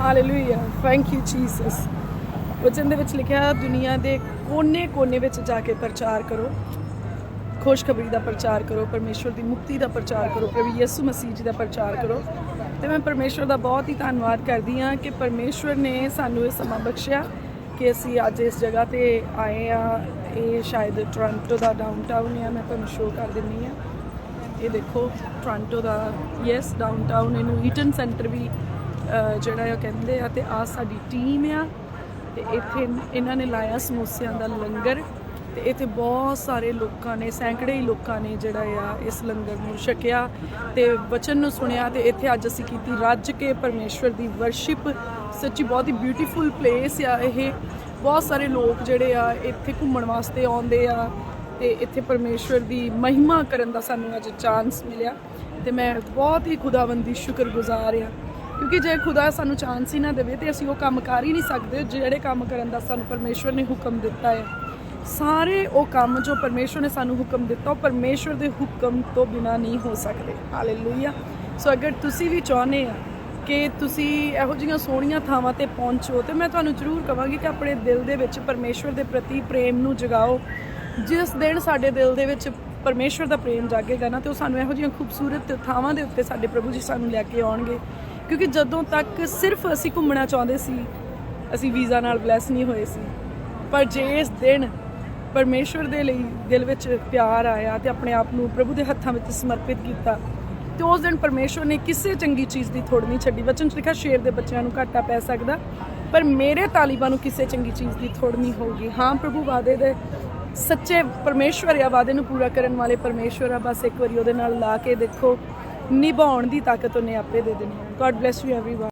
Hallelujah thank you Jesus ਵਚਨ ਦੇ ਵਿੱਚ ਲਿਖਿਆ, ਦੁਨੀਆ ਦੇ ਕੋਨੇ-ਕੋਨੇ ਵਿੱਚ ਜਾ ਕੇ ਪ੍ਰਚਾਰ ਕਰੋ। ਖੁਸ਼ਖਬਰੀ ਦਾ ਪ੍ਰਚਾਰ ਕਰੋ, ਪਰਮੇਸ਼ਵਰ ਦੀ ਮੁਕਤੀ ਦਾ ਪ੍ਰਚਾਰ ਕਰੋ, ਪ੍ਰਭੂ ਯਿਸੂ ਮਸੀਹ ਜੀ ਦਾ ਪ੍ਰਚਾਰ ਕਰੋ। ਤੇ ਮੈਂ ਪਰਮੇਸ਼ਵਰ ਦਾ ਬਹੁਤ ਹੀ ਧੰਨਵਾਦ ਕਰਦੀ ਹਾਂ ਕਿ ਪਰਮੇਸ਼ਵਰ ਨੇ ਸਾਨੂੰ ਇਹ ਸਮਾਂ ਬਖਸ਼ਿਆ ਕਿ ਅਸੀਂ ਅੱਜ ਇਸ ਜਗ੍ਹਾ ਤੇ ਆਏ ਆ ਇਹ ਸ਼ਾਇਦ ਟੋਰਾਂਟੋ ਦਾ ਡਾਊਨਟਾਊਨ ਹੈ ਮੈਂ ਤੁਹਾਨੂੰ ਸ਼ੋਅ ਕਰ ਦਿੰਨੀ ਆ ਇਹ ਦੇਖੋ ਟੋਰਾਂਟੋ ਦਾ ਯੈਸ ਡਾਊਨਟਾਊਨ ਇਹਨੂੰ ਈਟਨ ਸੈਂਟਰ ਵੀ ਜਿਹੜਾ ਆ ਕਹਿੰਦੇ ਆ ਤੇ ਆ ਸਾਡੀ ਟੀਮ ਆ ਤੇ ਇੱਥੇ ਇਹਨਾਂ ਨੇ ਲਾਇਆ ਸਮੋਸਿਆਂ ਦਾ ਲੰਗਰ ਤੇ ਇੱਥੇ ਬਹੁਤ ਸਾਰੇ ਲੋਕਾਂ ਨੇ, ਸੈਂਕੜੇ ਹੀ ਲੋਕਾਂ ਨੇ ਜਿਹੜਾ ਆ ਇਸ ਲੰਗਰ ਨੂੰ ਛਕਿਆ ਤੇ ਵਚਨ ਨੂੰ ਸੁਣਿਆ ਤੇ ਇੱਥੇ ਅੱਜ ਅਸੀਂ ਕੀਤੀ ਰੱਜ ਕੇ ਪਰਮੇਸ਼ਵਰ ਦੀ ਵਰਸ਼ਿਪ ਸੱਚੀ ਬਹੁਤ ਹੀ ਬਿਊਟੀਫੁਲ ਪਲੇਸ ਆ ਇਹ। ਬਹੁਤ ਸਾਰੇ ਲੋਕ ਜਿਹੜੇ ਆ ਇੱਥੇ ਘੁੰਮਣ ਵਾਸਤੇ ਆਉਂਦੇ ਆ ਤੇ ਇੱਥੇ ਪਰਮੇਸ਼ਵਰ ਦੀ ਮਹਿਮਾ ਕਰਨ ਦਾ ਸਾਨੂੰ ਅੱਜ ਚਾਂਸ ਮਿਲਿਆ ਤੇ ਮੈਂ ਬਹੁਤ ਹੀ ਖੁਦਾਵੰਦੀ ਸ਼ੁਕਰਗੁਜ਼ਾਰ ਆ। ਕਿਉਂਕਿ ਜੇ ਖੁਦਾ ਸਾਨੂੰ ਚਾਂਸ ਹੀ ਨਾ ਦੇਵੇ ਤੇ ਅਸੀਂ ਉਹ ਕੰਮ ਕਰ ਹੀ ਨਹੀਂ ਸਕਦੇ। ਜਿਹੜੇ ਕੰਮ ਕਰਨ ਦਾ ਸਾਨੂੰ ਪਰਮੇਸ਼ਵਰ ਨੇ ਹੁਕਮ ਦਿੱਤਾ ਹੈ। ਸਾਰੇ ਉਹ ਕੰਮ ਜੋ ਪਰਮੇਸ਼ਵਰ ਨੇ ਸਾਨੂੰ ਹੁਕਮ ਦਿੱਤਾ, ਉਹ ਪਰਮੇਸ਼ਵਰ ਦੇ ਹੁਕਮ ਤੋਂ ਬਿਨਾ ਨਹੀਂ ਹੋ ਸਕਦੇ। ਹਾਲੇਲੂਇਆ ਸੋ ਅਗਰ ਤੁਸੀਂ ਵੀ ਚਾਹੁੰਦੇ ਆ ਕਿ ਤੁਸੀਂ ਇਹੋ ਜਿਹੀਆਂ ਸੋਹਣੀਆਂ ਥਾਵਾਂ ਤੇ ਪਹੁੰਚੋ, ਤੇ ਮੈਂ ਤੁਹਾਨੂੰ ਜ਼ਰੂਰ ਕਹਾਂਗੀ ਕਿ ਆਪਣੇ ਦਿਲ ਦੇ ਵਿੱਚ ਪਰਮੇਸ਼ਵਰ ਦੇ ਪ੍ਰਤੀ ਪ੍ਰੇਮ ਨੂੰ ਜਗਾਓ। ਜਿਸ ਦਿਨ ਸਾਡੇ ਦਿਲ ਦੇ ਵਿੱਚ ਪਰਮੇਸ਼ਵਰ ਦਾ ਪ੍ਰੇਮ ਜਾਗੇਗਾ ਨਾ, ਤੇ ਉਹ ਸਾਨੂੰ ਇਹੋ ਜਿਹੀਆਂ ਖੂਬਸੂਰਤ ਥਾਵਾਂ ਦੇ ਉੱਤੇ ਸਾਡੇ ਪ੍ਰਭੂ ਜੀ ਸਾਨੂੰ ਲੈ ਕੇ ਆਉਣਗੇ। ਕਿਉਂਕਿ ਜਦੋਂ ਤੱਕ ਸਿਰਫ ਅਸੀਂ ਘੁੰਮਣਾ ਚਾਹੁੰਦੇ ਸੀ, ਅਸੀਂ ਵੀਜ਼ਾ ਨਾਲ ਬਲੈਸ ਨਹੀਂ ਹੋਏ ਸੀ। ਪਰ ਜੇ ਇਸ ਦਿਨ ਪਰਮੇਸ਼ਵਰ ਦੇ ਲਈ ਦਿਲ ਵਿੱਚ ਪਿਆਰ ਆਇਆ ਤੇ ਆਪਣੇ ਆਪ ਨੂੰ ਪ੍ਰਭੂ ਦੇ ਹੱਥਾਂ ਵਿੱਚ ਸਮਰਪਿਤ ਕੀਤਾ, ਤੇ ਉਸ ਦਿਨ ਪਰਮੇਸ਼ਵਰ ਨੇ ਕਿਸੇ ਚੰਗੀ ਚੀਜ਼ ਦੀ ਥੋੜ ਨਹੀਂ ਛੱਡੀ। ਵਚਨ ਚ ਲਿਖਿਆ, ਸ਼ੇਰ ਦੇ ਬੱਚਿਆਂ ਨੂੰ ਘਾਟਾ ਪੈ ਸਕਦਾ, ਪਰ ਮੇਰੇ ਤਾਲੀਬਾਂ ਨੂੰ ਕਿਸੇ ਚੰਗੀ ਚੀਜ਼ ਦੀ ਥੋੜ ਨਹੀਂ ਹੋਊਗੀ। ਹਾਂ, ਪ੍ਰਭੂ ਵਾਅਦੇ ਦੇ ਸੱਚੇ ਪਰਮੇਸ਼ਵਰ ਆ, ਵਾਅਦੇ ਨੂੰ ਪੂਰਾ ਕਰਨ ਵਾਲੇ ਪਰਮੇਸ਼ਵਰ ਆ। ਬਸ ਇੱਕ ਵਾਰੀ ਉਹਦੇ ਨਾਲ ਲਾ ਕੇ ਦੇਖੋ, ਨਿਭਾਉਣ ਦੀ ਤਾਕਤ ਉਹਨੇ ਆਪੇ ਦੇ ਦੇਣੀ God bless you, everyone.